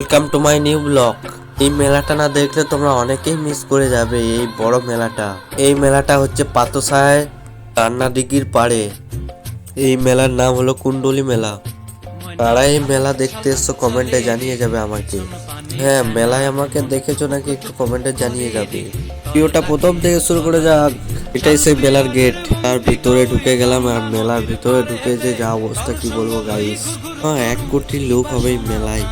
Welcome to my new vlog এই মেলাটা না দেখলে তোমরা অনেকেই মিস করে যাবে এই বড় মেলাটা। এই মেলাটা হচ্ছে পাতসায় কান্না দিঘির পাড়ে। এই মেলার নাম হলো কুণ্ডলি মেলা। তারা এই মেলা দেখতে এসছো কমেন্টে জানিয়ে যাবে আমাকে। হ্যাঁ মেলায় আমাকে দেখেছ নাকি একটু কমেন্টে জানিয়ে যাবে। ভিডিওটা প্রথম থেকে শুরু করে যাক। এটাই সেই মেলার গেট তার ভিতরে ঢুকে গেলাম আর মেলার ভিতরে ঢুকে যে যা অবস্থা কি বলব গাইস হ্যাঁ এক কোটি লোক হবে এই মেলায়।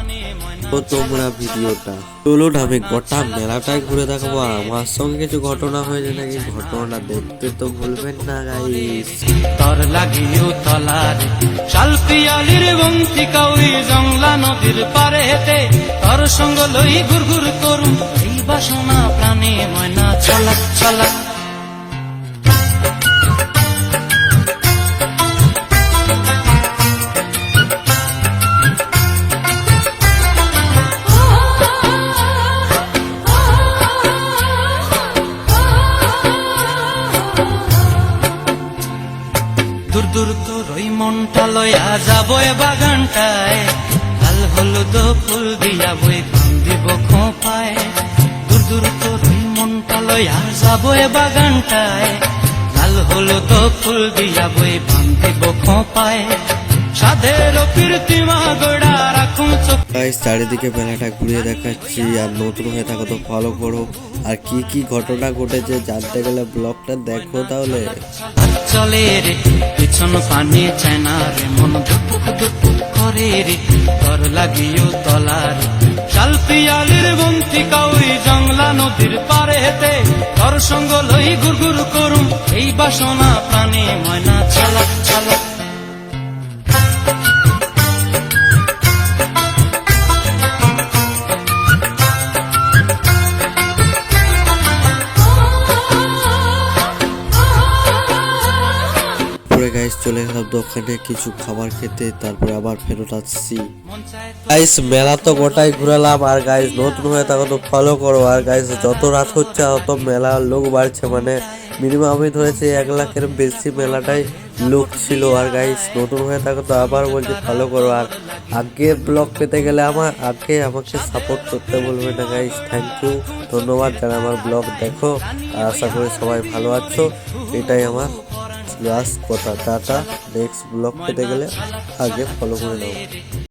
তো তোমরা ভিডিওটা। চলুন, আমি গোটা মেলাটাই ঘুরে দেখাবো। আমার সঙ্গে কিছু ঘটনা হয়েছে নাকি? ঘটনা দেখতে তো ভুলবেন না গাইস তর লাগিও তলার শাল পিয়ালির বন্তি কাউরি জংলা নদীর পারে হেতে তর সঙ্গ লই এই বাসনা প্রাণে ময়না ছলাক ছলাক দূর দূর তোর ওই মনটা লয়া যাব এ বাগানটায়। লাল হলুদ ফুল দিয়া বই দিব খোপায়। দূর দূর তোর ওই মনটা লয়া যাব এ বাগানটায়। লাল হলুদ ফুল দিয়া বই দিব খোঁপায়। চারিদিকে মেলাটা ঘুরিয়ে দেখাচ্ছি আর নতুন হয়ে থাকো তো ফলো করো। আর কি কি ঘটনা ঘটেছে জানতে গেলে ব্লগটা দেখো তাহলে। চলে রে পিছন পানি চায় না রে মন করে রে তর লাগিও তলার শাল পিয়ালির বন্তি কাউরি জংলা নদীর পারে হেতে তর সঙ্গ লই গুর করুম এই বাসনা প্রাণে ময়না চালাক চালাক গাইস চলে গেলাম দোকানে কিছু খাবার খেতে তারপরে আবার ফেরত আসছি। গাইস মেলা তো গোটাই ঘুরালাম আর গাইস নতুন হয়ে থাকো তো ফলো করো আর গাইস যত রাত হচ্ছে তত মেলার লোক বাড়ছে মানে মিনিমাম আমি ধরেছি এক লাখের বেশি মেলাটাই লোক ছিল আর গাইস নতুন হয়ে থাকো তো আবার বলছি ফলো করো আর আগে ব্লগ পেতে গেলে আমার আগে আমাকে সাপোর্ট করতে বলবে না গাইস থ্যাংক ইউ ধন্যবাদ যারা আমার ব্লগ দেখো আর আশা করি সবাই ভালো আছো এটাই আমার লাস্ট কথা টাটা নেক্সট ব্লগ পেতে গেলে আগে ফলো করে নাও।